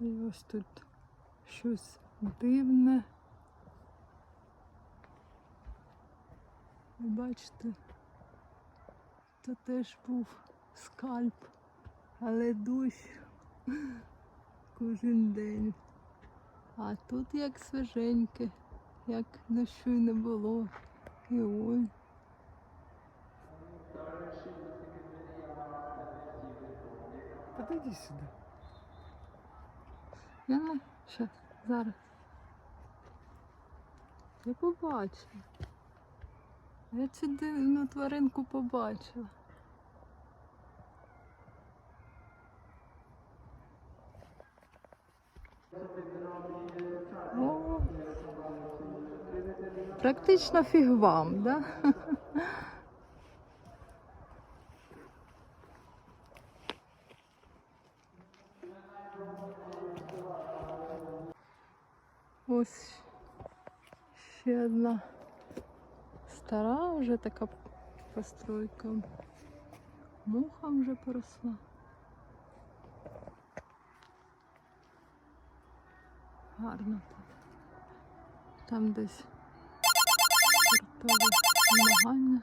І ось тут щось дивне. Ви бачите, то теж був скальп, але дощ кожен день. А тут як свіженьке, як дощу й не було. І ой. Подойди сюди. Я ще зараз. Я побачила. Я цю дивну тваринку побачила. О, практично фіг вам, да? Ось ще одна стара вже така постройка. Муха вже поросла. Гарно тут. Там десь спортове змагання.